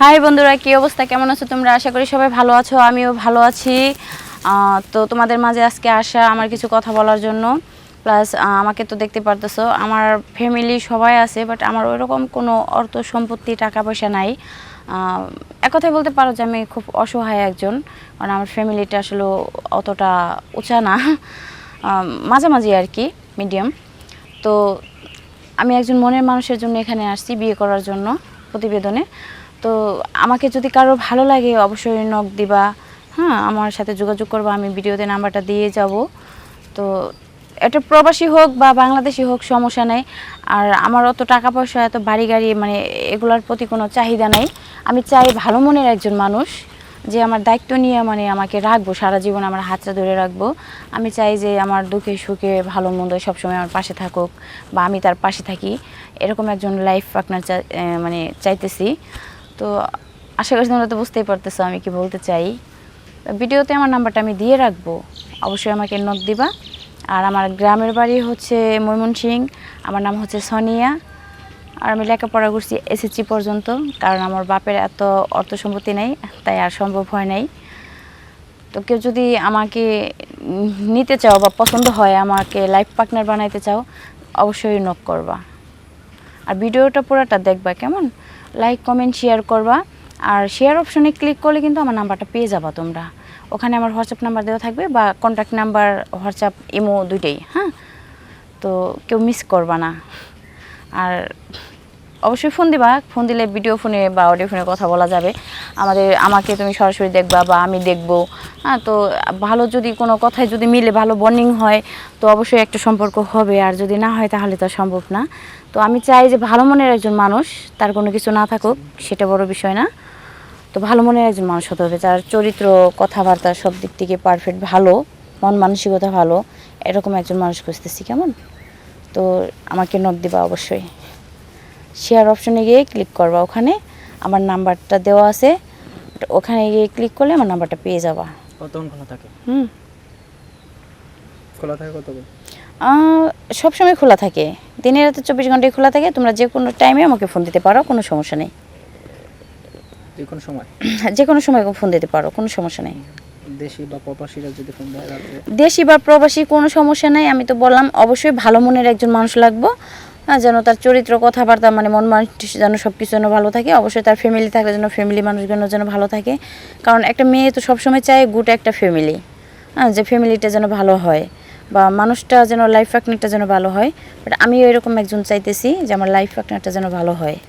High বন্ধুরা, কি অবস্থা? কেমন আছো তোমরা? আশা করি সবাই ভালো আছো, আমিও ভালো আছি। তো তোমাদের মাঝে আজকে আসা আমার কিছু কথা বলার জন্য। প্লাস আমাকে তো দেখতে পারতেছো, আমার ফ্যামিলি সবাই আছে বাট আমার ওইরকম কোনো অর্থ সম্পত্তি, টাকা পয়সা নাই। এক কথায় বলতে পারো যে আমি খুব অসহায় একজন, কারণ আমার ফ্যামিলিটা আসলে অতটা উঁচা না। মাঝামাঝি আর কি মিডিয়াম তো আমি একজন মনের মানুষের জন্য এখানে আসছি, বিয়ে করার জন্য প্রতিবেদনে। তো আমাকে যদি কারও ভালো লাগে, অবশ্যই নক দিবা। হ্যাঁ আমার সাথে যোগাযোগ করবা, আমি ভিডিওতে নাম্বারটা দিয়ে যাব। তো এটা প্রবাসী হোক বা বাংলাদেশি হোক, সমস্যা নেই। আর আমার অত টাকা পয়সা, এত বাড়ি গাড়ি মানে এগুলোর প্রতি কোনো চাহিদা নেই। আমি চাই ভালো মনের একজন মানুষ, যে আমার দায়িত্ব নিয়ে মানে আমাকে রাখব, সারা জীবন আমার হাতটা ধরে রাখব। আমি চাই যে আমার দুঃখে সুখে, ভালো মন্দ সবসময় আমার পাশে থাকুক, বা আমি তার পাশে থাকি। এরকম একজন লাইফ পার্টনার মানে চাইতেছি। তো আশা করছি তোমরা তো বুঝতেই পারতেছো আমি কি বলতে চাই। ভিডিওতে আমার নাম্বারটা আমি দিয়ে রাখব। অবশ্যই আমাকে নোট দিবা। আর আমার গ্রামের বাড়ি হচ্ছে ময়মনসিং, আমার নাম হচ্ছে সোনিয়া। আর আমি লেখাপড়া করছি এসএসসি পর্যন্ত, কারণ আমার বাপের এত অর্থ সম্পত্তি নেই, তাই আর সম্ভব হয় নাই। তো কেউ যদি আমাকে নিতে চাও বা পছন্দ হয়, আমাকে লাইফ পার্টনার বানাইতে চাও, অবশ্যই নক করবা। আর ভিডিওটা পুরোটা দেখবা, কেমন? লাইক কমেন্ট শেয়ার করবা। আর শেয়ার অপশনে ক্লিক করলে কিন্তু আমার নাম্বারটা পেয়ে যাবা তোমরা। ওখানে আমার হোয়াটসঅ্যাপ নাম্বার দেওয়া থাকবে বা কন্ট্যাক্ট নাম্বার হোয়াটসঅ্যাপ ইমো দুইটাই হ্যাঁ? তো কেউ মিস করবা না। আর অবশ্যই ফোন দিবা। ফোন দিলে ভিডিও ফোনে বা অডিও ফোনে কথা বলা যাবে। আমাদের, আমাকে তুমি সরাসরি দেখবা বা আমি দেখব। হ্যাঁ তো ভালো যদি কোনো কথায় যদি মিলে ভালো বন্ডিং হয়, তো অবশ্যই একটা সম্পর্ক হবে। আর যদি না হয় তাহলে তো সম্ভব না। তো আমি চাই যে ভালো মনের একজন মানুষ, তার কোনো কিছু না থাকুক, সেটা বড় বিষয় না। তো ভালো মনের একজন মানুষ হতে হবে। যার চরিত্র, কথাবার্তা সব দিক থেকে পারফেক্ট ভালো, মন মানসিকতা ভালো, এরকম একজন মানুষ খুঁজতেছি, কেমন? তো আমাকে নোট দিবা অবশ্যই। শেয়ার অপশনে গিয়ে ক্লিক করবা। ওখানে আমার নাম্বারটা দেওয়া আছে। ওখানে গিয়ে ক্লিক করলে আমার নাম্বারটা পেয়ে যাবা। কতক্ষণ খোলা থাকে? হুম। খোলা থাকে কতক্ষণ? সব সময় খোলা থাকে। দিনের রাতে চব্বিশ ঘন্টায় খোলা থাকে। তোমরা যে কোনো টাইমে আমাকে ফোন দিতে পারো কোনো সমস্যা নেই। যে কোনো সময়? যে কোনো সময় ফোন দিতে পারো কোনো সমস্যা নেই। দেশি বা প্রবাসীরা যদি ফোন দেয় দেশি বা প্রবাসী কোনো সমস্যা নেই আমি তো বললাম অবশ্যই ভালো মনের একজন মানুষ লাগবো। যেন তার চরিত্র, কথাবার্তা মানে মন মানুষ যেন সব কিছু যেন ভালো থাকে। অবশ্যই তার ফ্যামিলি থাকলে যেন ফ্যামিলি মানুষগুলো যেন ভালো থাকে। কারণ একটা মেয়ে তো সবসময় চায় গুড একটা ফ্যামিলি হ্যাঁ যে ফ্যামিলিটা যেন ভালো হয় বা মানুষটা যেন লাইফ পার্টনারটা যেন ভালো হয়। বাট আমি এরকম একজন চাইতেছি যে আমার লাইফ পার্টনারটা যেন ভালো হয়।